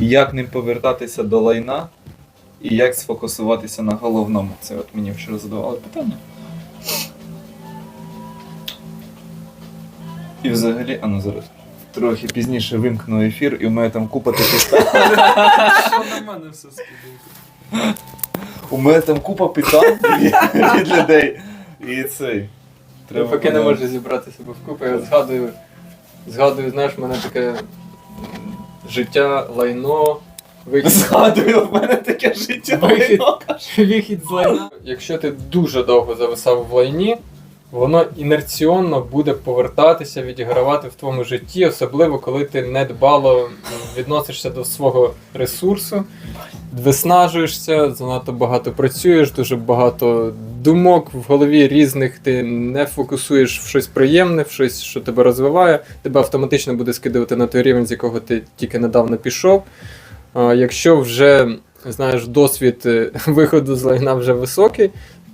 як не повертатися до лайна і як сфокусуватися на головному. Це от мені вчора задавали питання. І взагалі, а ну зараз. Трохи пізніше вимкну ефір, і у мене там купа таких Що на мене все скидуєте? У мене там купа питань від, людей. І цей. Я поки не можу зібрати себе вкупи, я згадую, згадую, знаєш, в мене таке життя, лайно, вихід, Згадую, в мене таке життя. Вихід. вихід з лайна. Якщо ти дуже довго зависав в лайні, воно інерціонно буде повертатися, відігравати в твоєму житті, особливо коли ти недбало відносишся до свого ресурсу, виснажуєшся, занадто багато працюєш, дуже багато думок в голові різних, ти не фокусуєш в щось приємне, в щось, що тебе розвиває, тебе автоматично буде скидувати на той рівень, з якого ти тільки недавно пішов. Якщо вже знаєш, досвід е, виходу з лайна вже високий,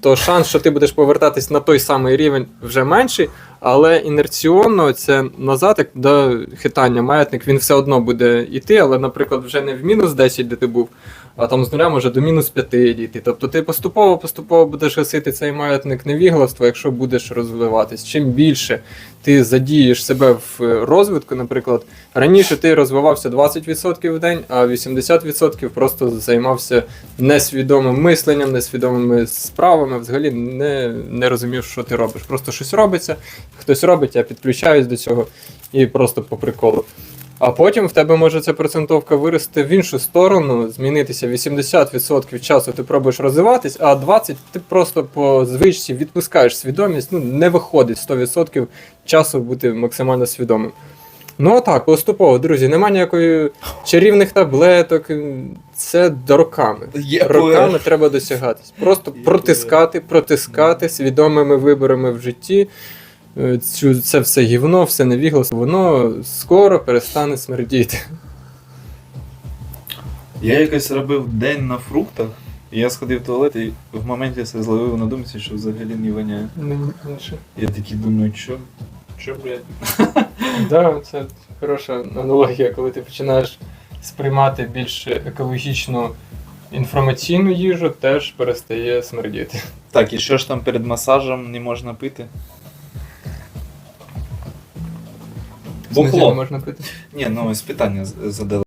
то шанс, що ти будеш повертатись на той самий рівень вже менший, але інерціонно це назад, як до хитання маятник, він все одно буде йти, але, наприклад, вже не в мінус 10, де ти був, а там з нуля може до мінус 5 дійти. Тобто ти поступово-поступово будеш гасити цей маятник невігластва, якщо будеш розвиватись. Чим більше ти задієш себе в розвитку, наприклад, раніше ти розвивався 20% в день, а 80% просто займався несвідомим мисленням, несвідомими справами, взагалі не, не розумів, що ти робиш. Просто щось робиться, хтось робить, я підключаюсь до цього і просто по приколу. А потім в тебе може ця процентовка вирости в іншу сторону, змінитися 80% часу ти пробуєш розвиватись, а 20% ти просто по звичці відпускаєш свідомість, ну не виходить 100% часу бути максимально свідомим. Ну так, поступово, друзі, немає ніякої чарівних таблеток, це роками. Є Роками треба досягатись. Просто Є протискати, протискати свідомими виборами в житті. Е, Цю, це все гівно, все невіглас, воно скоро перестане смердіти. Я якось робив день на фруктах, і я сходив в туалет і в моменті все зловив на думці, що взагалі не воняє. Я такий думаю, що? Що, блядь? Да, це хороша аналогія, коли ти починаєш сприймати більш екологічну інформаційну їжу, теж перестає смердіти. Так, і що ж там перед масажем не можна пити? Бухло. можна пити. Ні, ну ось питання задали.